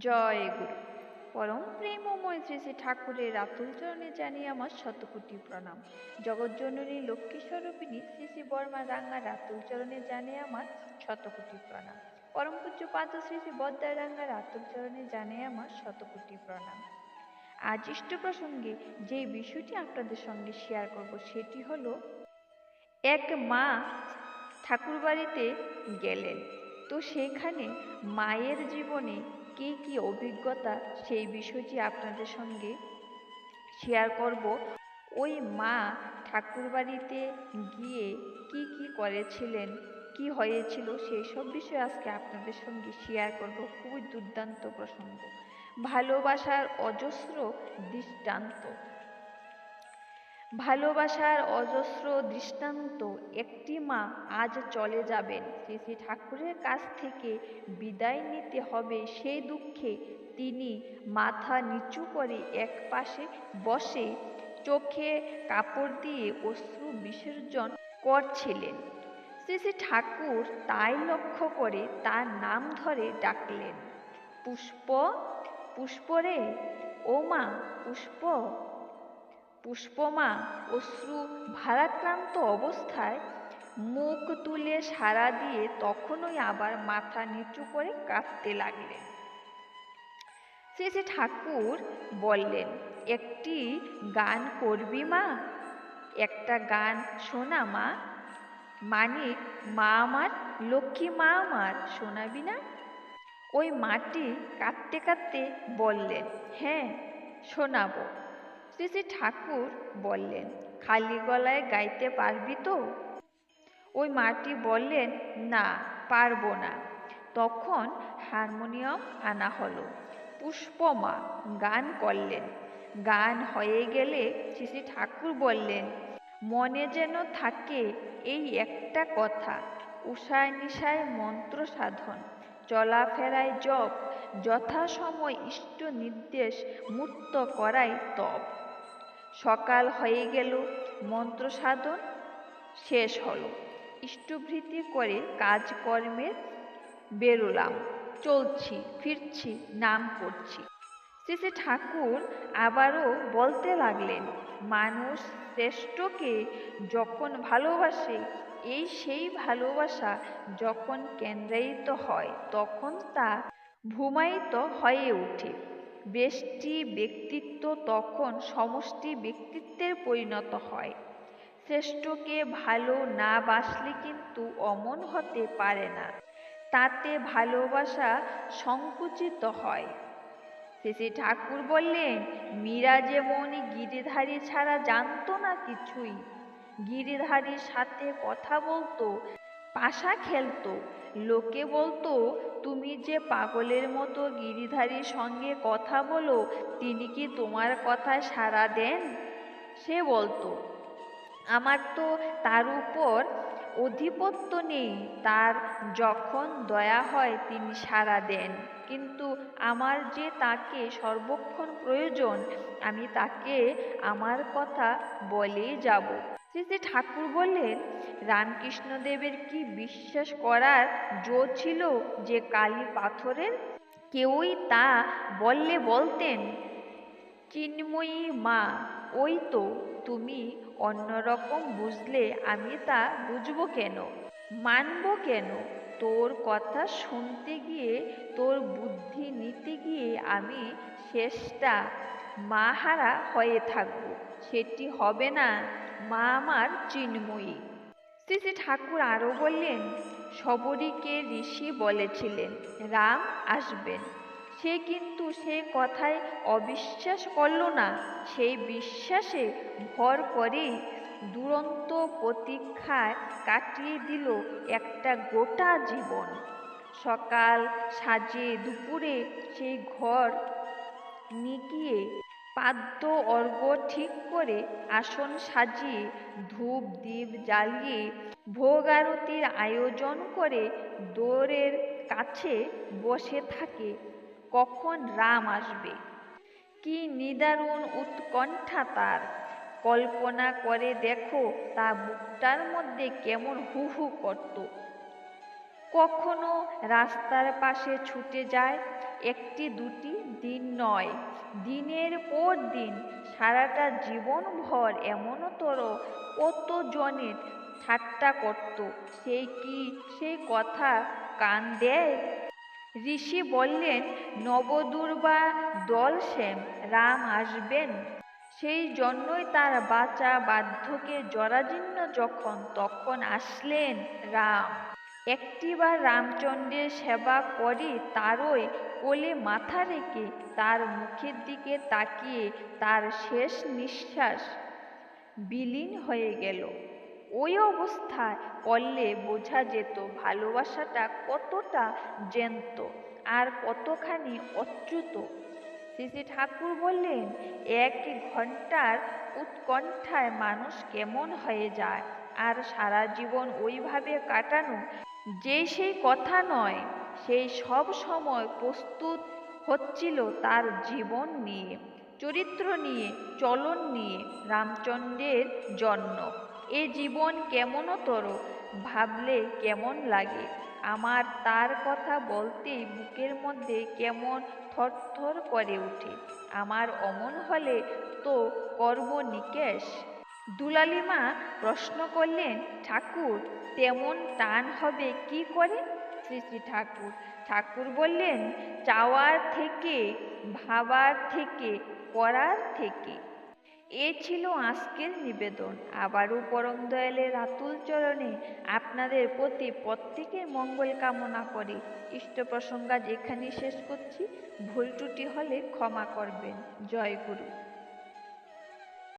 জয় গুরু। পরম প্রেমময় শ্রী শ্রী ঠাকুরের আতুল চরণে জানিয়ে আমার শতকোটি প্রণাম। জগজ্জননী লক্ষ্মী স্বরূপিণী শ্রী শ্রী বর্মা রাঙ্গার আতুল চরণে জানিয়ে আমার শতকোটি প্রণাম। পরম পূজ্য পাদ শ্রী শ্রী বদ্দার রাঙ্গার আতুল চরণে জানিয়ে আমার শতকোটি প্রণাম। আজ ইষ্ট প্রসঙ্গে যে বিষয়টি আপনাদের সঙ্গে শেয়ার করব সেটি হলো, এক মা ঠাকুরবাড়িতে গেলেন। তো সেখানে মায়ের জীবনে কী, কি অভিজ্ঞতা সেই বিষয়টি আপনাদের সঙ্গে শেয়ার করব। ওই মা ঠাকুরবাড়িতে গিয়ে কি কি করেছিলেন, কি হয়েছিল সেই সব বিষয়ে আজকে আপনাদের সঙ্গে শেয়ার করব। খুবই দুর্দান্ত প্রসঙ্গ। ভালোবাসার অজস্র দৃষ্টান্ত। ভালোবাসার অজস্র দৃষ্টান্ত একটি মা আজ চলে যাবেন। শ্রী ঠাকুরের কাছ থেকে বিদায় নিতে হবে। সেই দুঃখে তিনি মাথা নিচু করে এক পাশে বসে চোখে কাপড় দিয়ে অশ্রু বিসর্জন করছিলেন। শ্রী শ্রী ঠাকুর তাই লক্ষ্য করে তার নাম ধরে ডাকলেন, পুষ্প পুষ্পরে ও মা, পুষ্প। পুষ্পমা অশ্রু ভারাক্রান্ত অবস্থায় মুখ তুলে সাড়া দিয়ে তখনই আবার মাথা নিচু করে কাঁদতে লাগলেন। শেষে ঠাকুর বললেন, একটি গান করবি মা? একটা গান শোনা মা। মানিক মা আমার, লক্ষ্মী মা আমার, শোনাবি না? ওই মাটি কাঁদতে কাঁদতে বললেন হ্যাঁ শোনাবো। শ্রী শ্রী ঠাকুর বললেন, খালি গলায় গাইতে পারবি তো? ওই মাটি বললেন, না, পারব না। তখন হারমোনিয়াম আনা হলো, পুষ্পমা গান করলেন। গান হয়ে গেলে শ্রী ঠাকুর বললেন, মনে যেন থাকে এই একটা কথা উষায় নিশায় মন্ত্র সাধন, চলাফেরায় জপ, যথাসময় ইষ্ট নির্দেশ মুক্ত করাই তপ। সকাল হয়ে গেল, মন্ত্র সাধন শেষ হলো। ইষ্টভৃতি করে কাজকর্মে বেরোলাম। চলছি, ফিরছি, নাম করছি। শেষে ঠাকুর আবারও বলতে লাগলেন, মানুষ শ্রেষ্ঠকে যখন ভালোবাসে, এই সেই ভালোবাসা যখন কেন্দ্রায়িত হয়, তখন তা ভূমায়িত হয়ে ওঠে। বেষ্টি ব্যক্তিত্ব তখন সমষ্টি ব্যক্তিত্বের পরিণত হয়। শ্রেষ্ঠকে ভালো না বাসলে কিন্তু অমন হতে পারে না। তাতে ভালোবাসা সংকুচিত হয়। শেষে ঠাকুর বললেন, মীরা যেমন গিরিধারী ছাড়া জানতো না কিছুই। গিরিধারীর সাথে কথা বলতো পাশা খেলতো। লোকে বলতো, তুমি যে পাগলের মতো গিরিধারীর সঙ্গে কথা বলো, তিনি কি তোমার কথায় সাড়া দেন? সে বলতো, আমার তো তার উপর অধিপত্য নেই। তার যখন দয়া হয়, তিনি সাড়া দেন। কিন্তু আমার যে তাকে সর্বক্ষণ প্রয়োজন, আমি তাকে আমার কথা বলেই যাব। শ্রী শ্রী ঠাকুর বললেন রামকৃষ্ণদেবের কি বিশ্বাস করার জো ছিল যে কালী পাথরের? কেউই তা বললে বলতেন, চিন্ময়ী মা, ওই তো, তুমি অন্যরকম বুঝলে আমি তা বুঝব কেন? মানব কেন? তোর কথা শুনতে গিয়ে, তোর বুদ্ধি নিতে গিয়ে আমি শেষটা মাহারা হয়ে থাকব, সেটি হবে না। মা আমার চিন্ময়ী। শ্রী শ্রী ঠাকুর আরও বললেন সবরীকে ঋষি বলেছিলেন, রাম আসবেন। সে কিন্তু সে কথায় অবিশ্বাস করল না। সেই বিশ্বাসে ভর করেই দুরন্ত প্রতীক্ষায় কাটিয়ে দিল একটা গোটা জীবন। সকাল সাজে দুপুরে সেই ঘর নিকিয়ে পাদ্য অর্ঘ ঠিক করে আসন সাজিয়ে, ধূপ দ্বীপ জ্বালিয়ে ভোগ আরতির আয়োজন করে দোরের কাছে বসে থাকে। কখন রাম আসবে? কি নিদারুণ উৎকণ্ঠা তার। কল্পনা করে দেখো তা বুকটার মধ্যে কেমন হু হু করত। কখনো রাস্তার পাশে ছুটে যায়? একটি, দুটি, দিন নয়। দিনের পর দিন সারাটা জীবনভর এমনতর কতজনের ঠাট্টা করত? সেই কি সেই কথা কান দেয়? ঋষি বললেন, নবদুর্বা দল সেম রাম আসবেন। সেই জন্যই তার বাঁচা বার্ধক্যে জরাজীর্ণ যখন, তখন আসলেন রাম। একটিবার রামচন্দ্রের সেবা করে তারই কোলে মাথা রেখে তার মুখের দিকে তাকিয়ে তার শেষ নিঃশ্বাস বিলীন হয়ে গেল। ওই অবস্থায় করলে বোঝা যেত ভালোবাসাটা কতটা জ্যান্ত আর কতখানি অচ্যুত। শ্রী ঠাকুর বললেন, এক ঘণ্টার উৎকণ্ঠায় মানুষ কেমন হয়ে যায়? আর সারা জীবন ওইভাবে কাটানো যে সেই কথা নয়, সেই সব সময় প্রস্তুত হচ্ছিল তার জীবন নিয়ে, চরিত্র নিয়ে, চলন নিয়ে, রামচন্দ্রের জন্য। এ জীবন কেমনতর, ভাবলে কেমন লাগে? আমার তার কথা বলতেই বুকের মধ্যে কেমন থরথর করে ওঠে। আমার অমন হলে তো করব নিকেশ। দুলালিমা প্রশ্ন করলেন, ঠাকুর, তেমন টান হবে কি করে? শ্রী শ্রী ঠাকুর। ঠাকুর বললেন, চাওয়ার থেকে, ভাবার থেকে, করার থেকে। এ ছিল আজকের নিবেদন। আবারও পরম দয়ালের আতুল চরণে আপনাদের প্রতি প্রত্যেকের মঙ্গল কামনা করে ইষ্ট প্রসঙ্গ যেখানে শেষ করছি। ভুল ত্রুটি হলে ক্ষমা করবেন। জয় গুরু।